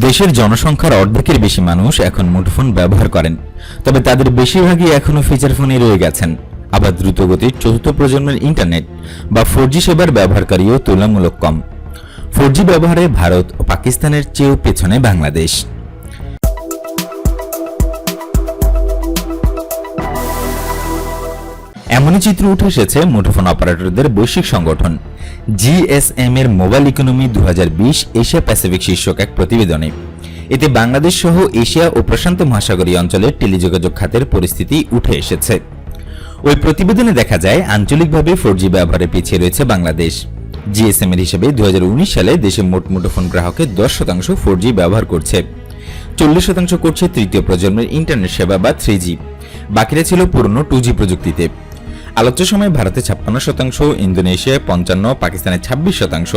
দেশের জনসংখ্যার অর্ধেকের বেশি মানুষ এখন মুঠোফোন ব্যবহার করেন। তবে তাদের বেশিরভাগই এখনও ফিচার ফোনে রয়ে গেছেন। আবার দ্রুতগতির চতুর্থ প্রজন্মের ইন্টারনেট বা ফোর সেবার ব্যবহারকারীও তুলনামূলক কম। ফোর ব্যবহারে ভারত ও পাকিস্তানের চেয়েও পেছনে বাংলাদেশ। এমনই চিত্র উঠে এসেছে মুঠোফোন অপারেটরদের বৈশ্বিক সংগঠন। জিএসএম এর mobile economy the Asia Pacific শীর্ষক এক প্রতিবেদনে। এতে বাংলাদেশ সহ এশিয়া ও প্রশান্ত মহাসাগরীয় অঞ্চলের টেলিযোগাযোগ খাতের পরিস্থিতি উঠে এসেছে। ওই প্রতিবেদনে দেখা যায়, আঞ্চলিকভাবে ফোর জি ব্যবহারে পিছিয়ে রয়েছে বাংলাদেশ। জিএসএম এর হিসেবে দুই হাজার উনিশ সালে দেশে মোট মুঠোফোন গ্রাহকের দশ শতাংশ ফোর জি ব্যবহার করছে। চল্লিশ শতাংশ করছে তৃতীয় প্রজন্মের ইন্টারনেট সেবা বা থ্রি জি বাকিরা ছিল পুরনো টু জি প্রযুক্তিতে। আলোচ্য সময় ভারতে ছাপ্পান্ন শতাংশ, ইন্দোনেশিয়ায় পঞ্চান্ন, পাকিস্তানে ছাব্বিশ শতাংশ,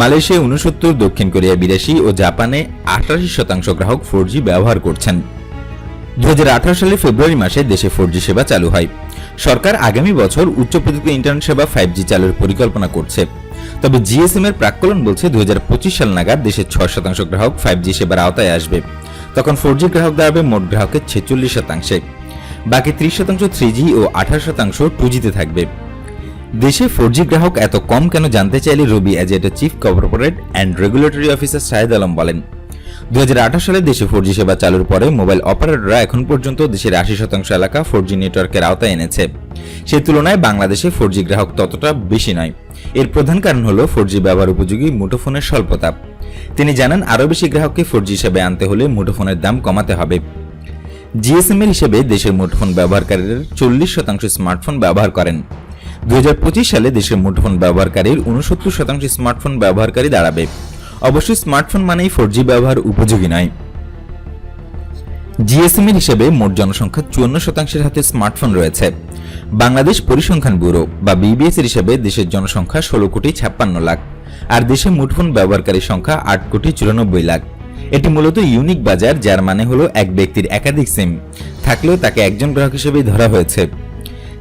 মালয়েশিয়ায় উনসত্তর দক্ষিণ কোরিয়া বিরাশি ও জাপানে আটাশি শতাংশ গ্রাহক ফোর ব্যবহার করছেন। দু সালের ফেব্রুয়ারি মাসে দেশে ফোর সেবা চালু হয়। সরকার আগামী বছর উচ্চ প্রযুক্তি ইন্টারনেট সেবা ফাইভ জি চালুর পরিকল্পনা করছে। তবে জিএসএম এর প্রাক্কলন বলছে দুই হাজার পঁচিশ সাল নাগাদ দেশের ছয় শতাংশ গ্রাহক ফাইভ জি সেবার আওতায় আসবে। তখন ফোর জি গ্রাহক দাঁড়াবে মোট গ্রাহকের ছেচল্লিশ শতাংশে। বাকি ত্রিশ শতাংশ থ্রি ও আঠারো শতাংশ টু জিতে থাকবে। দেশে ফোর গ্রাহক এত কম কেন জানতে চাইলে Robi এজেটের chief corporate and regulatory officer Shahed Alam বলেন দু হাজার আঠারো সালে দেশে ফোর সেবা চালুর পরে মোবাইল অপারেটররা এখন পর্যন্ত দেশের আশি শতাংশ এলাকা ফোর নেটওয়ার্কের আওতায় এনেছে। সে তুলনায় বাংলাদেশে ফোর গ্রাহক ততটা বেশি নয়। এর প্রধান কারণ হল ফোর ব্যবহার উপযোগী মুঠোফোনের স্বল্পতা। তিনি জানান, আরও বেশি গ্রাহককে ফোর হিসেবে আনতে হলে মুঠোফোনের দাম কমাতে হবে। জিএসএম এর হিসেবে দেশের মুঠোফোন ব্যবহারকারীদের চল্লিশ শতাংশ স্মার্টফোন ব্যবহার করেন। দু হাজার পঁচিশ সালে দেশের মুঠোফোন ব্যবহারকারীর উনসত্তর শতাংশ স্মার্টফোন ব্যবহারকারী দাঁড়াবে। অবশ্যই স্মার্টফোন মানেই ফোর ব্যবহার উপযোগী নয়। জিএসএম এর হিসেবে মোট জনসংখ্যা চুয়ান্ন শতাংশের হাতে স্মার্টফোন রয়েছে। বাংলাদেশ পরিসংখ্যান ব্যুরো বা বিবিএস এর হিসেবে দেশের জনসংখ্যা ষোলো কোটি ছাপ্পান্ন লাখ, আর দেশে মুঠোফোন ব্যবহারকারীর সংখ্যা আট কোটি চুরানব্বই লাখ। এটি মূলত ইউনিক বাজার, যার মানে হলো এক ব্যক্তির একাধিক সিম। থাকলেও তাকে একজন গ্রাহক হিসেবে ধরা হয়েছে।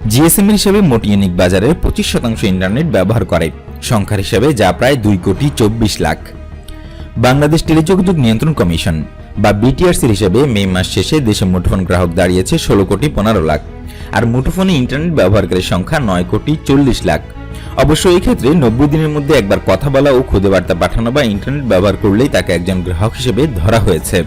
জিএসএম এর হিসেবে মোট ইউনিক বাজারে পঁচিশ শতাংশ ইন্টারনেট ব্যবহার করে। সংখ্যার হিসেবে যা প্রায় দুই কোটি চব্বিশ লাখ। বাংলাদেশ টেলিযোগাযোগ নিয়ন্ত্রণ কমিশন, বা বিটিআরসির হিসেবে মে মাস শেষে দেশে মুঠোফোন গ্রাহক দাঁড়িয়েছে ষোলো কোটি পনেরো লাখ। আর মুঠোফোনে ইন্টারনেট ব্যবহারকারীর সংখ্যা নয় কোটি চল্লিশ লাখ। অবশ্য এই ক্ষেত্রে নব্বই দিনের মধ্যে একবার কথা বলা ও খুদে বার্তা পাঠানো বা ইন্টারনেট ব্যবহার করলেই তাকে একজন গ্রাহক হিসেবে ধরা হয়েছে।